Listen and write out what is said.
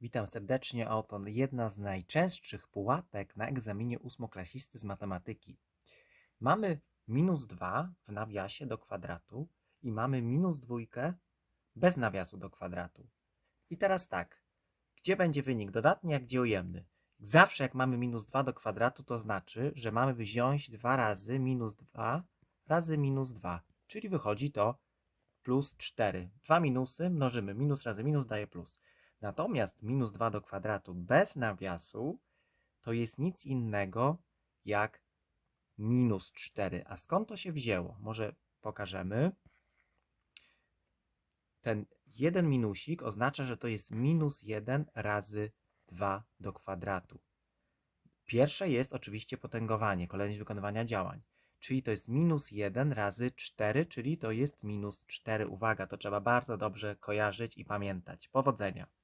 Witam serdecznie. Oto jedna z najczęstszych pułapek na egzaminie ósmoklasisty z matematyki. Mamy minus 2 w nawiasie do kwadratu i mamy minus dwójkę bez nawiasu do kwadratu. I teraz tak, gdzie będzie wynik dodatni, a gdzie ujemny? Zawsze jak mamy minus 2 do kwadratu, to znaczy, że mamy wziąć 2 razy minus 2 razy minus 2, czyli wychodzi to plus 4. Dwa minusy mnożymy, minus razy minus daje plus. Natomiast minus 2 do kwadratu bez nawiasu to jest nic innego jak minus 4. A skąd to się wzięło? Może pokażemy. Ten jeden minusik oznacza, że to jest minus 1 razy 2 do kwadratu. Pierwsze jest oczywiście potęgowanie, kolejność wykonywania działań. Czyli to jest minus 1 razy 4, czyli to jest minus 4. Uwaga, to trzeba bardzo dobrze kojarzyć i pamiętać. Powodzenia.